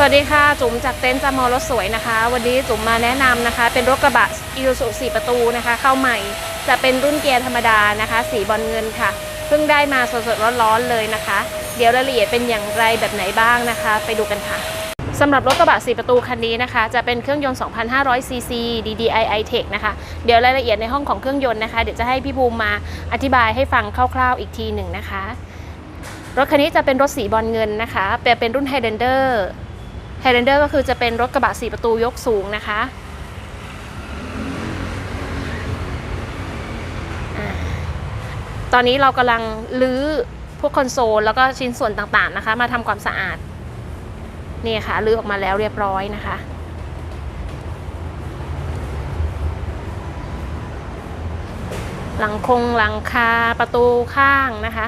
สวัสดีค่ะ จุ๋มจากเต็นท์จามอรถสวยนะคะ วันนี้จุ๋มมาแนะนำนะคะ เป็นรถกระบะอีซูซู4ประตูนะคะ เข้าใหม่จะเป็นรุ่นเกียร์ธรรมดานะคะ สีบอลเงินค่ะ เพิ่งได้มาสดๆร้อนๆเลยนะคะ เดี๋ยวรายละเอียดเป็นอย่างไรแบบไหนบ้างนะคะ ไปดูกันค่ะสำหรับรถกระบะ4ประตูคันนี้นะคะ จะเป็นเครื่องยนต์ 2,500ซีซี DDI i-Tech นะคะ เดี๋ยวรายละเอียดในห้องของเครื่องยนต์นะคะ เดี๋ยวจะให้พี่ภูมิมาอธิบายให้ฟังคร่าวๆอีกทีหนึ่งนะคะ รถคันนี้จะเป็นรถสีบอลเงินนะคะแต่เป็นรุ่น Highlander Highlander ก็คือจะเป็นรถกระบะ4ประตูยกสูงนะคะตอนนี้เรากำลังลื้อพวกคอนโซลแล้วก็ชิ้นส่วนต่างๆนะคะ มาทำความสะอาด นี่ค่ะลื้อออกมาแล้วเรียบร้อยนะคะ หลังคงหลังคาประตูข้างนะคะ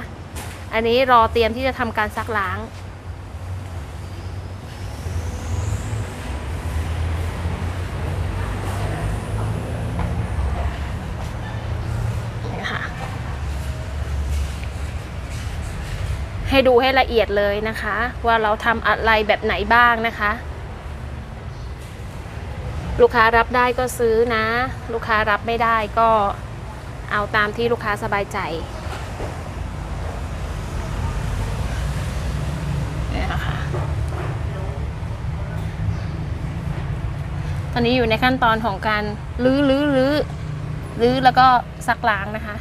อันนี้รอเตรียมที่จะทำการซักล้าง ให้ดูให้ละเอียดเลยนะคะ ว่าเราทำอะไรแบบไหนบ้างนะคะ ลูกค้ารับได้ก็ซื้อนะ ลูกค้ารับไม่ได้ก็เอาตามที่ลูกค้าสบายใจเนี่ยนะคะตอนนี้อยู่ในขั้นตอนของการลื้อลื้อลื้อลื้อแล้วก็ซักล้างนะคะ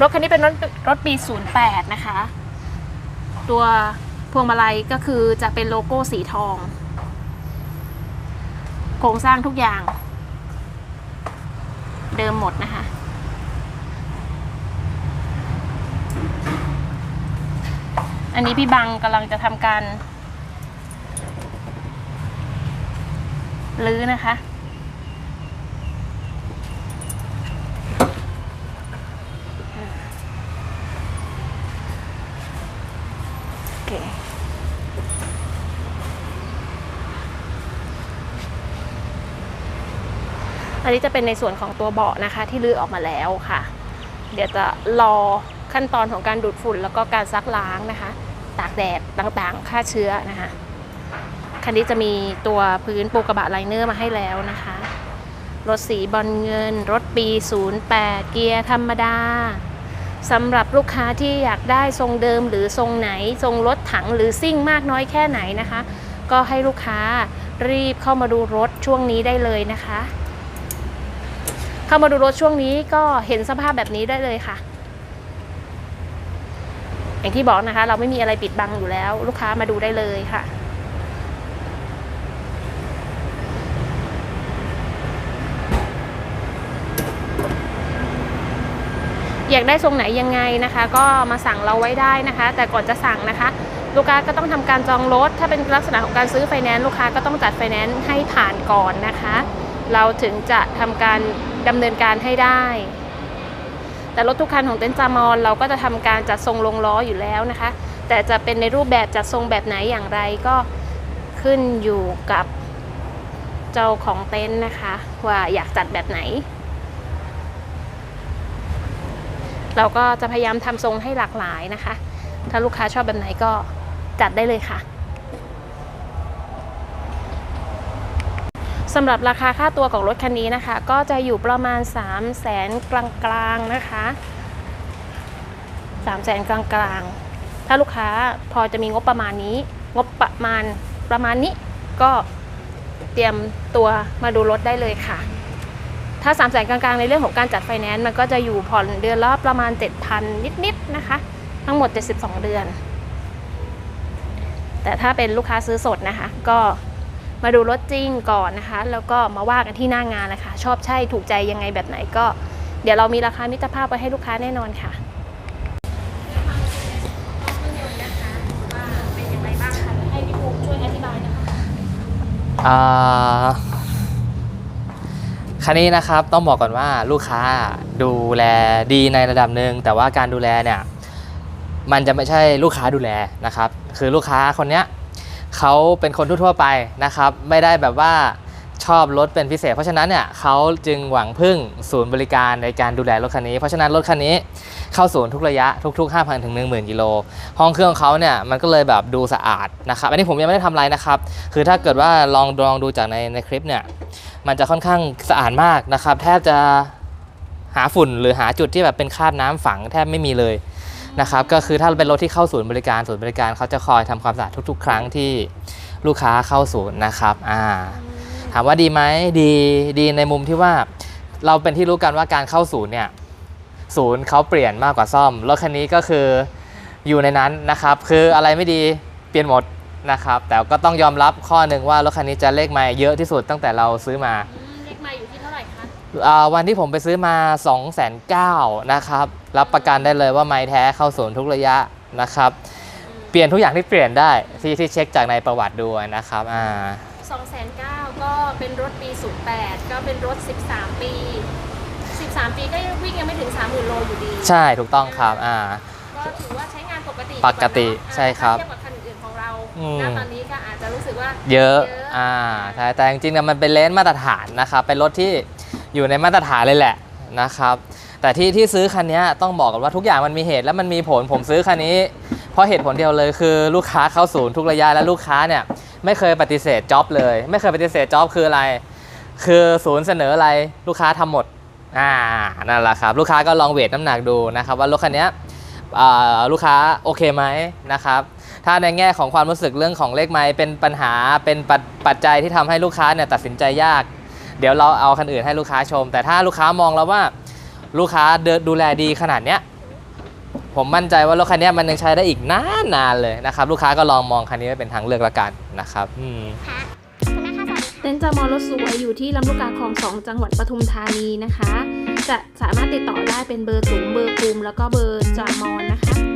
รถคันนี้เป็นรถรถปี 08 นะคะ ตัวพวงมาลัยก็คือจะเป็นโลโก้สีทอง โครงสร้างทุกอย่าง เดิมหมดนะคะ อันนี้พี่บังกำลังจะทำการ ลื้อนะคะ อันนี้จะเป็นในส่วนของตัวเบาะนะคะ ที่ลื้อออกมาแล้วค่ะ เดี๋ยวจะรอขั้นตอนของการดูดฝุ่นแล้วก็การซักล้างนะคะ ตากแดดต่างๆฆ่าเชื้อนะคะคันนี้จะมีตัวพื้นปูกระบะไลเนอร์มาให้แล้วนะคะ รถสีบอลเงิน รถปี 08 เกียร์ธรรมดาสำหรับลูกค้าที่อยากได้ทรงเดิมหรือทรงไหน ทรงรถถังหรือซิ่งมากน้อยแค่ไหนนะคะ ก็ให้ลูกค้ารีบเข้ามาดูรถช่วงนี้ได้เลยนะคะ เข้ามาดูรถช่วงนี้ก็เห็นสภาพแบบนี้ได้เลยค่ะ อย่างที่บอกนะคะ เราไม่มีอะไรปิดบังอยู่แล้ว ลูกค้ามาดูได้เลยค่ะอยากได้ทรงไหนยังไงนะคะ ก็มาสั่งเราไว้ได้นะคะ แต่ก่อนจะสั่งนะคะ ลูกค้าก็ต้องทำการจองรถ ถ้าเป็นลักษณะของการซื้อไฟแนนซ์ลูกค้าก็ต้องจัดไฟแนนซ์ให้ผ่านก่อนนะคะ เราถึงจะทำการ ดำเนินการให้ได้ แต่รถทุกคันของเต็นท์จามอนเราก็จะทำการจัดทรงลงล้ออยู่แล้วนะคะ แต่จะเป็นในรูปแบบจัดทรงแบบไหนอย่างไรก็ขึ้นอยู่กับเจ้าของเต็นท์นะคะ ว่าอยากจัดแบบไหน เราก็จะพยายามทำทรงให้หลากหลายนะคะ ถ้าลูกค้าชอบแบบไหนก็จัดได้เลยค่ะ สำหรับราคาค่าตัวของรถคันนี้นะคะ ก็จะอยู่ประมาณ 3 0 0แสนกลางๆนะคะ3 0 0แสนกลางๆ ถ้าลูกค้าพอจะมีงบประมาณนี้ งบประมาณประมาณนี้ก็เตรียมตัวมาดูรถได้เลยค่ะ ถ้า3 0 0แสนกลางๆ ในเรื่องของการจัดไฟแนนซ์มันก็จะอยู่ผ่อนเดือนละประมาณ 7,000 นิดๆนะคะ ทั้งหมด 72 เดือน แต่ถ้าเป็นลูกค้าซื้อสดนะคะ ก็ มาดูรถจริงก่อนนะคะ แล้วก็มาว่ากันที่หน้างานนะคะ ชอบใช่ถูกใจยังไงแบบไหนก็ เดี๋ยวเรามีราคามิตรภาพไว้ให้ลูกค้าแน่นอนค่ะให้พี่ภูมิช่วยอธิบายนะคะอ่าคันนี้นะครับต้องบอกก่อนว่าลูกค้าดูแลดีในระดับหนึ่งแต่ว่าการดูแลเนี่ยมันจะไม่ใช่ลูกค้าดูแลนะครับ คือลูกค้าคนเนี้ย เขาเป็นคนทั่วไปนะครับ ไม่ได้แบบว่าชอบรถเป็นพิเศษ เพราะฉะนั้นเนี่ยเขาจึงหวังพึ่งศูนย์บริการในการดูแลรถคันนี้ เพราะฉะนั้นรถคันนี้เข้าศูนย์ทุกระยะทุก ๆ 5,000ถึง10,000กิโลห้องเครื่องของเขาเนี่ยมันก็เลยแบบดูสะอาดนะครับ อันนี้ผมยังไม่ได้ทำอะไรนะครับ คือถ้าเกิดว่าลองลองดูจากในในคลิปเนี่ยมันจะค่อนข้างสะอาดมากนะครับ แทบจะหาฝุ่นหรือหาจุดที่แบบเป็นคราบน้ำฝังแทบไม่มีเลย นะครับก็คือถ้าเป็นรถที่เข้าศูนย์บริการศูนย์บริการเขาจะคอยทำความสะอาดทุก ๆ ครั้งที่ลูกค้าเข้าศูนย์นะครับอ่าถามว่าดีไหมดีดีในมุมที่ว่าเราเป็นที่รู้กันว่าการเข้าศูนย์เนี่ยศูนย์เขาเปลี่ยนมากกว่าซ่อมรถคันนี้ก็คืออยู่ในนั้นนะครับคืออะไรไม่ดีเปลี่ยนหมดนะครับแต่ก็ต้องยอมรับข้อหนึ่งว่ารถคันนี้จะเลขไมล์เยอะที่สุดตั้งแต่เราซื้อมาอืมเลขไมาอยู่ที่เท่าไหร่คะอ่าวันที่ผมไปซื้อมา 2 9 0 0 0นะครับ รับประกันได้เลยว่าไมล์แท้เข้าศูนย์ทุกระยะนะครับ เปลี่ยนทุกอย่างที่เปลี่ยนได้ที่ที่เช็คจากในประวัติดูนะครับอ่า2 9 0 0 0ก็เป็นรถปี 08 ก็เป็นรถ 13 ปี 13 ปีก็ยังวิ่งยังไม่ถึง 30,000 โลอยู่ดี ใช่ถูกต้องครับอ่าก็ถือว่าใช้งานปกติปกติดีว่าเนอะใช่ครับถ้าเทียบกับคันอื่นๆของเราอืมณตอนนี้ก็อาจจะรู้สึกว่าเยอะเยอะอ่าใช่แต่จริงๆเนี่ยมันเป็นเลนส์มาตรฐานนะครับเป็นรถที่อยู่ในมาตรฐานเลยแหละนะครับ แต่ที่ที่ซื้อคันนี้ต้องบอกกันว่าทุกอย่างมันมีเหตุและมันมีผลผมซื้อคันนี้ เพราะเหตุผลเดียวเลยคือลูกค้าเข้าศูนย์ทุกระยะและลูกค้าเนี่ยไม่เคยปฏิเสธจ็อบเลย ไม่เคยปฏิเสธจ็อบคืออะไร คือศูนย์เสนออะไรลูกค้าทำหมดอ่านั่นแหละครับลูกค้าก็ลองเวทน้ำหนักดูนะครับว่ารถคันนี้ลูกค้าโอเคไหมนะครับถ้าในแง่ของความรู้สึกเรื่องของเลขไม้เป็นปัญหาเป็นปัจปัจจัยที่ทำให้ลูกค้าเนี่ยตัดสินใจยาก เดี๋ยวเราเอาคันอื่นให้ลูกค้าชม แต่ถ้าลูกค้ามองแล้วว่า ลูกค้าเดินดูแลดีขนาดเนี้ยผมมั่นใจว่ารถคันนี้มันยังใช้ได้อีกนานนานๆเลยนะครับ ลูกค้าก็ลองมองคันนี้เป็นทางเลือกละกันนะครับอืมเต็นท์จามอรถสวยอยู่ที่ลำลูกกาคลองสองจังหวัดปทุมธานีนะคะ จะสามารถติดต่อได้เป็นเบอร์สูงเบอร์ภูมิแล้วก็เบอร์จามอนนะคะ